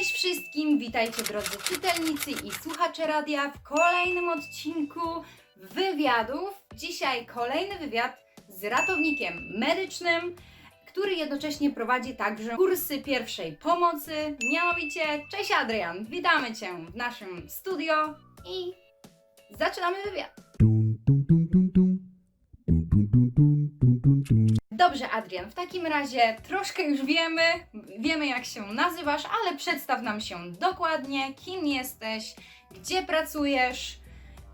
Cześć wszystkim, witajcie drodzy czytelnicy i słuchacze radia w kolejnym odcinku wywiadów. Dzisiaj kolejny wywiad z ratownikiem medycznym, który jednocześnie prowadzi także kursy pierwszej pomocy. Mianowicie, cześć Adrian, witamy Cię w naszym studio i zaczynamy wywiad. Dobrze, Adrian, w takim razie troszkę już wiemy, wiemy jak się nazywasz, ale przedstaw nam się dokładnie, kim jesteś, gdzie pracujesz,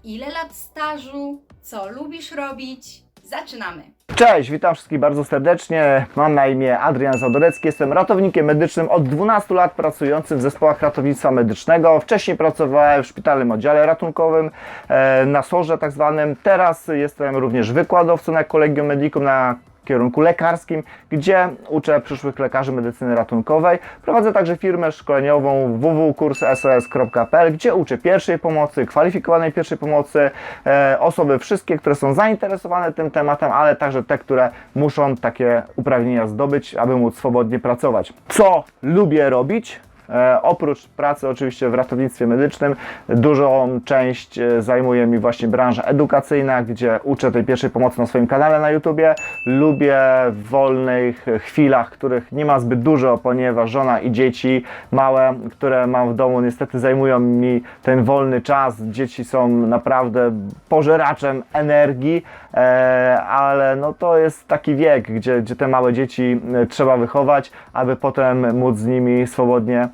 ile lat stażu, co lubisz robić. Zaczynamy. Cześć, witam wszystkich bardzo serdecznie. Mam na imię Adrian Zadorecki, jestem ratownikiem medycznym od 12 lat pracującym w zespołach ratownictwa medycznego. Wcześniej pracowałem w szpitalnym oddziale ratunkowym, e, na SOR-ze tak zwanym. Teraz jestem również wykładowcą na Collegium Medicum na kierunku lekarskim, gdzie uczę przyszłych lekarzy medycyny ratunkowej. Prowadzę także firmę szkoleniową www.kurssos.pl, gdzie uczę pierwszej pomocy, kwalifikowanej pierwszej pomocy, e, osoby wszystkie, które są zainteresowane tym tematem, ale także te, które muszą takie uprawnienia zdobyć, aby móc swobodnie pracować. Co lubię robić? E, oprócz pracy oczywiście w ratownictwie medycznym, dużą część e, zajmuje mi właśnie branża edukacyjna, gdzie uczę tej pierwszej pomocy na swoim kanale na YouTubie. Lubię w wolnych chwilach, których nie ma zbyt dużo, ponieważ żona i dzieci małe, które mam w domu, niestety zajmują mi ten wolny czas. Dzieci są naprawdę pożeraczem energii, e, ale no to jest taki wiek, gdzie, gdzie te małe dzieci trzeba wychować, aby potem móc z nimi swobodnie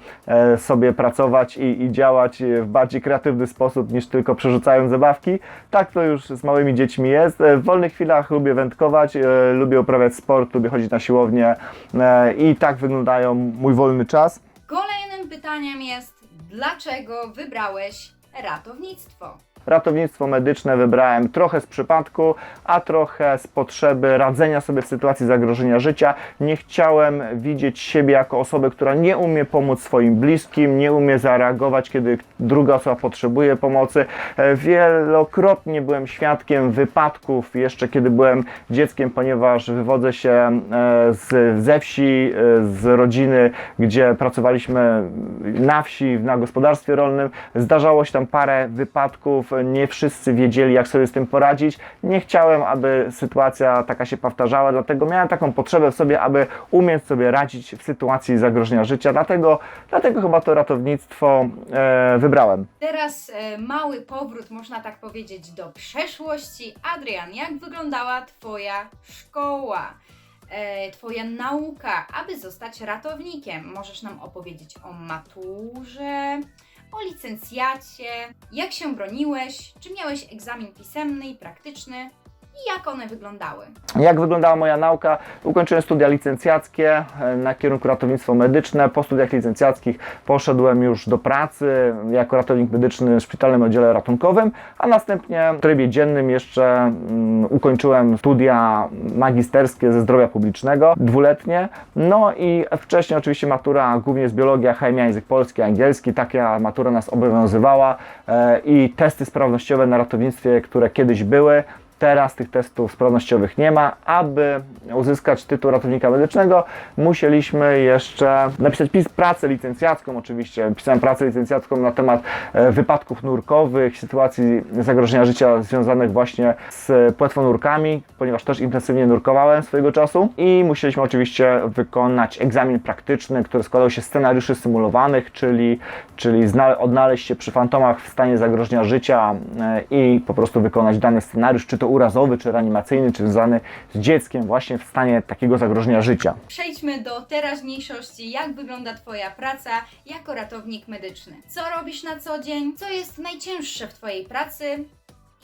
sobie pracować i, i działać w bardziej kreatywny sposób niż tylko przerzucając zabawki. Tak to już z małymi dziećmi jest. E, W wolnych chwilach lubię wędkować, e, lubię uprawiać sport, lubię chodzić na siłownię e, i tak wyglądają mój wolny czas. Kolejnym pytaniem jest, dlaczego wybrałeś ratownictwo? Ratownictwo medyczne wybrałem trochę z przypadku, a trochę z potrzeby radzenia sobie w sytuacji zagrożenia życia. Nie chciałem widzieć siebie jako osoby, która nie umie pomóc swoim bliskim, nie umie zareagować, kiedy druga osoba potrzebuje pomocy. E, Wielokrotnie byłem świadkiem wypadków, jeszcze kiedy byłem dzieckiem, ponieważ wywodzę się e, z, ze wsi, e, z rodziny, gdzie pracowaliśmy na wsi, na gospodarstwie rolnym. Zdarzało się tam parę wypadków, nie wszyscy wiedzieli, jak sobie z tym poradzić. Nie chciałem, aby sytuacja taka się powtarzała, dlatego miałem taką potrzebę w sobie, aby umieć sobie radzić w sytuacji zagrożenia życia. Dlatego, dlatego chyba to ratownictwo e, wybrałem. Teraz e, mały powrót, można tak powiedzieć, do przeszłości. Adrian, jak wyglądała Twoja szkoła? E, twoja nauka, aby zostać ratownikiem. Możesz nam opowiedzieć o maturze, licencjacie, jak się broniłeś, czy miałeś egzamin pisemny i praktyczny jak one wyglądały. Jak wyglądała moja nauka? Ukończyłem studia licencjackie e, na kierunku ratownictwo medyczne. Po studiach licencjackich poszedłem już do pracy jako ratownik medyczny w szpitalnym oddziale ratunkowym, a następnie w trybie dziennym jeszcze mm, ukończyłem studia magisterskie ze zdrowia publicznego, dwuletnie. No i wcześniej oczywiście matura głównie z biologia, chemia, język polski, angielski. Taka matura nas obowiązywała e, i testy sprawnościowe na ratownictwie, które kiedyś były. Teraz tych testów sprawnościowych nie ma. Aby uzyskać tytuł ratownika medycznego, musieliśmy jeszcze napisać pis pracę licencjacką. Oczywiście pisałem pracę licencjacką na temat e, wypadków nurkowych, sytuacji zagrożenia życia związanych właśnie z płetwonurkami, ponieważ też intensywnie nurkowałem swojego czasu. I musieliśmy oczywiście wykonać egzamin praktyczny, który składał się z scenariuszy symulowanych, czyli, czyli odnaleźć się przy fantomach w stanie zagrożenia życia e, i po prostu wykonać dany scenariusz, czy to urazowy, czy reanimacyjny, czy związany z dzieckiem właśnie w stanie takiego zagrożenia życia. Przejdźmy do teraźniejszości. Jak wygląda Twoja praca jako ratownik medyczny? Co robisz na co dzień? Co jest najcięższe w Twojej pracy?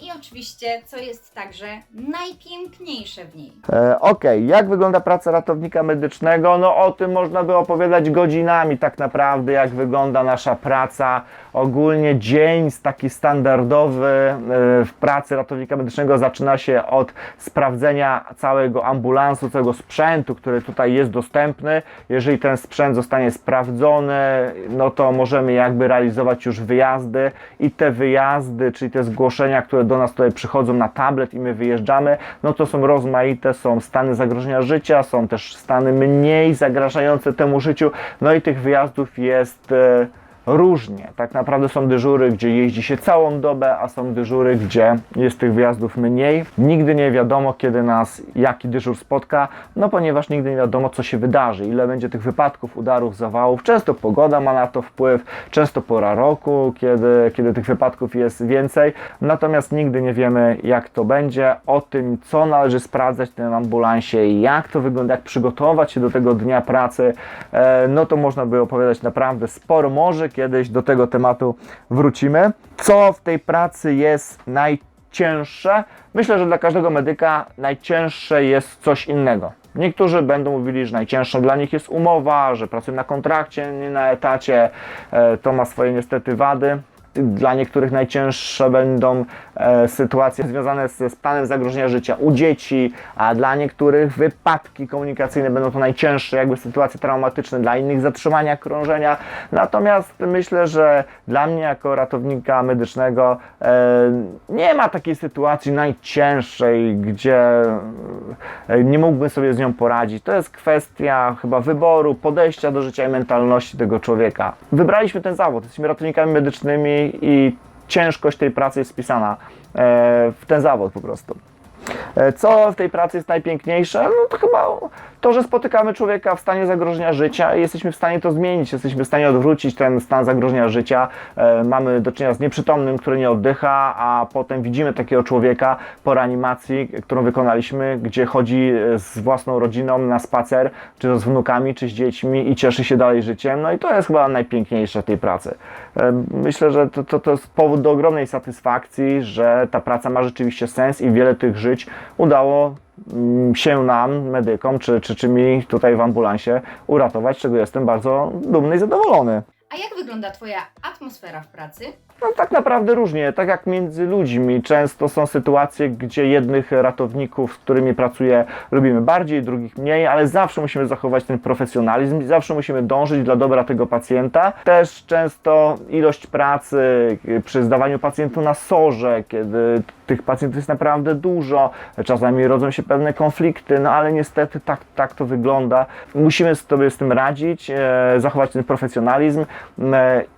I oczywiście, co jest także najpiękniejsze w niej. E, Okej, jak wygląda praca ratownika medycznego? No o tym można by opowiadać godzinami tak naprawdę, jak wygląda nasza praca. Ogólnie dzień taki standardowy e, w pracy ratownika medycznego zaczyna się od sprawdzenia całego ambulansu, całego sprzętu, który tutaj jest dostępny. Jeżeli ten sprzęt zostanie sprawdzony, no to możemy jakby realizować już wyjazdy i te wyjazdy, czyli te zgłoszenia, które do nas tutaj przychodzą na tablet i my wyjeżdżamy, no to są rozmaite, są stany zagrożenia życia, są też stany mniej zagrażające temu życiu, no i tych wyjazdów jest e, różnie. Tak naprawdę są dyżury, gdzie jeździ się całą dobę, a są dyżury, gdzie jest tych wyjazdów mniej. Nigdy nie wiadomo, kiedy nas jaki dyżur spotka, no ponieważ nigdy nie wiadomo, co się wydarzy, ile będzie tych wypadków, udarów, zawałów. Często pogoda ma na to wpływ, często pora roku, kiedy, kiedy tych wypadków jest więcej. Natomiast nigdy nie wiemy, jak to będzie. O tym, co należy sprawdzać w tym ambulansie, jak to wygląda, jak przygotować się do tego dnia pracy, e, no to można by opowiadać naprawdę sporo. Może kiedyś do tego tematu wrócimy. Co w tej pracy jest najcięższe? Myślę, że dla każdego medyka najcięższe jest coś innego. Niektórzy będą mówili, że najcięższą dla nich jest umowa, że pracują na kontrakcie, nie na etacie. E, To ma swoje niestety wady. Dla niektórych najcięższe będą e, sytuacje związane ze stanem zagrożenia życia u dzieci, a dla niektórych wypadki komunikacyjne będą to najcięższe, jakby sytuacje traumatyczne, dla innych zatrzymania krążenia. Natomiast myślę, że dla mnie jako ratownika medycznego e, nie ma takiej sytuacji najcięższej, gdzie e, nie mógłbym sobie z nią poradzić. To jest kwestia chyba wyboru, podejścia do życia i mentalności tego człowieka. Wybraliśmy ten zawód, jesteśmy ratownikami medycznymi i ciężkość tej pracy jest wpisana e, w ten zawód po prostu. E, Co w tej pracy jest najpiękniejsze? No to chyba to, że spotykamy człowieka w stanie zagrożenia życia i jesteśmy w stanie to zmienić, jesteśmy w stanie odwrócić ten stan zagrożenia życia. E, Mamy do czynienia z nieprzytomnym, który nie oddycha, a potem widzimy takiego człowieka po reanimacji, którą wykonaliśmy, gdzie chodzi e, z własną rodziną na spacer, czy to z wnukami, czy z dziećmi i cieszy się dalej życiem. No i to jest chyba najpiękniejsze w tej pracy. Myślę, że to, to, to jest powód do ogromnej satysfakcji, że ta praca ma rzeczywiście sens i wiele tych żyć udało mm, się nam, medykom, czy, czy, czy mi tutaj w ambulansie uratować, czego jestem bardzo dumny i zadowolony. A jak wygląda Twoja atmosfera w pracy? No tak naprawdę różnie, tak jak między ludźmi. Często są sytuacje, gdzie jednych ratowników, z którymi pracuję, lubimy bardziej, drugich mniej, ale zawsze musimy zachować ten profesjonalizm, zawsze musimy dążyć dla dobra tego pacjenta. Też często ilość pracy y, przy zdawaniu pacjentu na sorze, kiedy tych pacjentów jest naprawdę dużo, czasami rodzą się pewne konflikty, no ale niestety tak, tak to wygląda. Musimy sobie z tym radzić, e, zachować ten profesjonalizm e,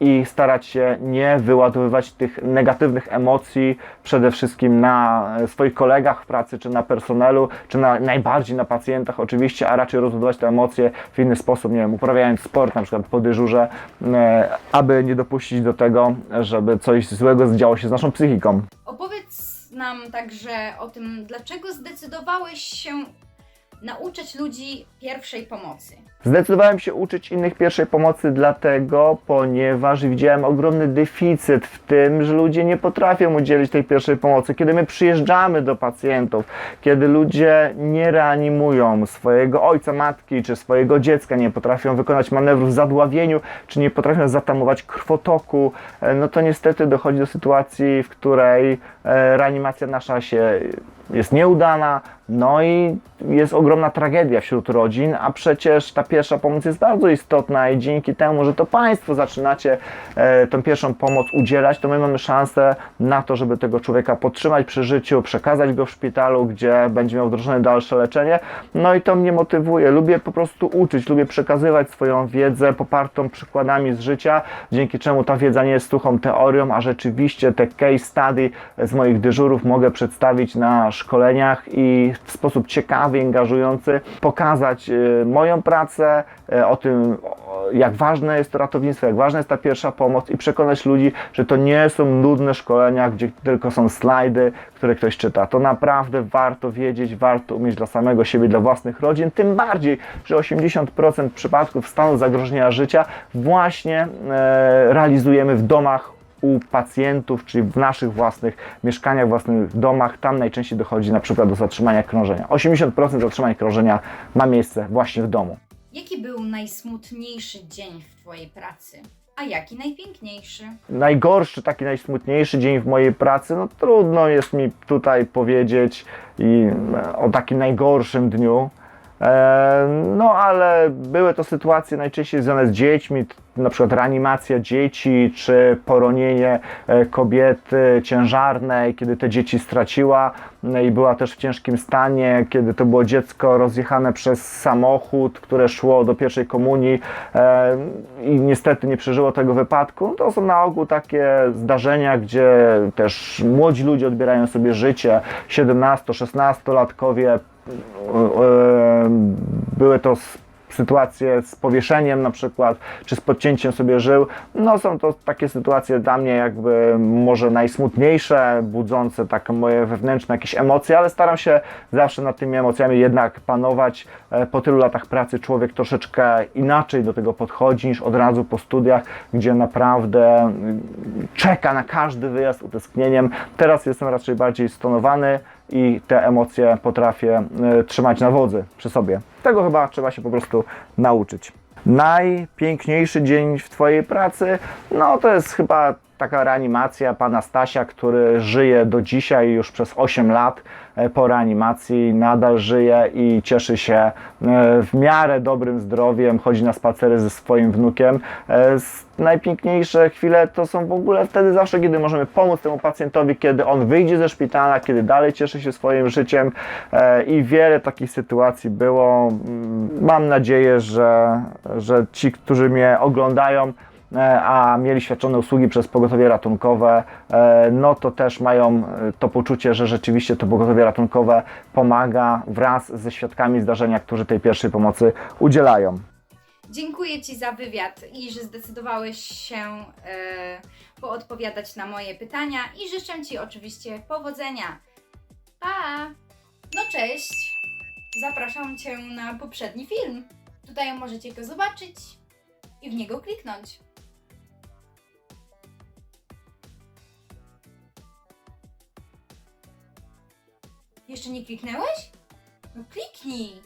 i starać się nie wyładowywać tych negatywnych emocji przede wszystkim na e, swoich kolegach w pracy, czy na personelu, czy na, najbardziej na pacjentach oczywiście, a raczej rozładować te emocje w inny sposób, nie wiem, uprawiając sport na przykład po dyżurze, e, aby nie dopuścić do tego, żeby coś złego działo się z naszą psychiką. Opowiedz nam także o tym, dlaczego zdecydowałeś się nauczać ludzi pierwszej pomocy. Zdecydowałem się uczyć innych pierwszej pomocy dlatego, ponieważ widziałem ogromny deficyt w tym, że ludzie nie potrafią udzielić tej pierwszej pomocy. Kiedy my przyjeżdżamy do pacjentów, kiedy ludzie nie reanimują swojego ojca, matki czy swojego dziecka, nie potrafią wykonać manewru w zadławieniu, czy nie potrafią zatamować krwotoku, e, no to niestety dochodzi do sytuacji, w której e, reanimacja nasza się jest nieudana, no i jest ogromna tragedia wśród rodzin, a przecież ta pierwsza pomoc jest bardzo istotna i dzięki temu, że to Państwo zaczynacie e, tą pierwszą pomoc udzielać, to my mamy szansę na to, żeby tego człowieka podtrzymać przy życiu, przekazać go w szpitalu, gdzie będzie miał wdrożone dalsze leczenie. No i to mnie motywuje. Lubię po prostu uczyć, lubię przekazywać swoją wiedzę popartą przykładami z życia, dzięki czemu ta wiedza nie jest suchą teorią, a rzeczywiście te case study z moich dyżurów mogę przedstawić na szkoleniach i w sposób ciekawy, angażujący pokazać e, moją pracę, e, o tym, jak ważne jest to ratownictwo, jak ważna jest ta pierwsza pomoc i przekonać ludzi, że to nie są nudne szkolenia, gdzie tylko są slajdy, które ktoś czyta. To naprawdę warto wiedzieć, warto umieć dla samego siebie, dla własnych rodzin, tym bardziej, że 80% przypadków stanu zagrożenia życia właśnie e, realizujemy w domach u pacjentów, czyli w naszych własnych mieszkaniach, własnych domach, tam najczęściej dochodzi na przykład do zatrzymania krążenia. 80% zatrzymania krążenia ma miejsce właśnie w domu. Jaki był najsmutniejszy dzień w Twojej pracy? A jaki najpiękniejszy? Najgorszy, taki najsmutniejszy dzień w mojej pracy, no trudno jest mi tutaj powiedzieć i e, o takim najgorszym dniu. E, No ale były to sytuacje najczęściej związane z dziećmi, na przykład reanimacja dzieci, czy poronienie e, kobiety ciężarnej, kiedy te dzieci straciła no i była też w ciężkim stanie, kiedy to było dziecko rozjechane przez samochód, które szło do pierwszej komunii e, i niestety nie przeżyło tego wypadku. To są na ogół takie zdarzenia, gdzie też młodzi ludzie odbierają sobie życie, 17-16-latkowie. e, e, Były to sytuacje z powieszeniem na przykład, czy z podcięciem sobie żył. No są to takie sytuacje dla mnie jakby może najsmutniejsze, budzące takie moje wewnętrzne jakieś emocje, ale staram się zawsze nad tymi emocjami jednak panować. E, Po tylu latach pracy człowiek troszeczkę inaczej do tego podchodzi niż od razu po studiach, gdzie naprawdę mm, czeka na każdy wyjazd utęsknieniem. Teraz jestem raczej bardziej stonowany i te emocje potrafię e, trzymać na wodzy przy sobie. Tego chyba trzeba się po prostu nauczyć. Najpiękniejszy dzień w Twojej pracy, no to jest chyba taka reanimacja pana Stasia, który żyje do dzisiaj już przez 8 lat e, po reanimacji, nadal żyje i cieszy się e, w miarę dobrym zdrowiem, chodzi na spacery ze swoim wnukiem. E, Najpiękniejsze chwile to są w ogóle wtedy zawsze, kiedy możemy pomóc temu pacjentowi, kiedy on wyjdzie ze szpitala, kiedy dalej cieszy się swoim życiem i wiele takich sytuacji było. Mm, Mam nadzieję, że, że ci, którzy mnie oglądają, a mieli świadczone usługi przez pogotowie ratunkowe, e, no to też mają e, to poczucie, że rzeczywiście to pogotowie ratunkowe pomaga wraz ze świadkami zdarzenia, którzy tej pierwszej pomocy udzielają. Dziękuję Ci za wywiad i że zdecydowałeś się e, poodpowiadać na moje pytania i życzę Ci oczywiście powodzenia. Pa! No cześć! Zapraszam Cię na poprzedni film. Tutaj możecie go zobaczyć i w niego kliknąć. Jeszcze nie kliknęłeś? No kliknij!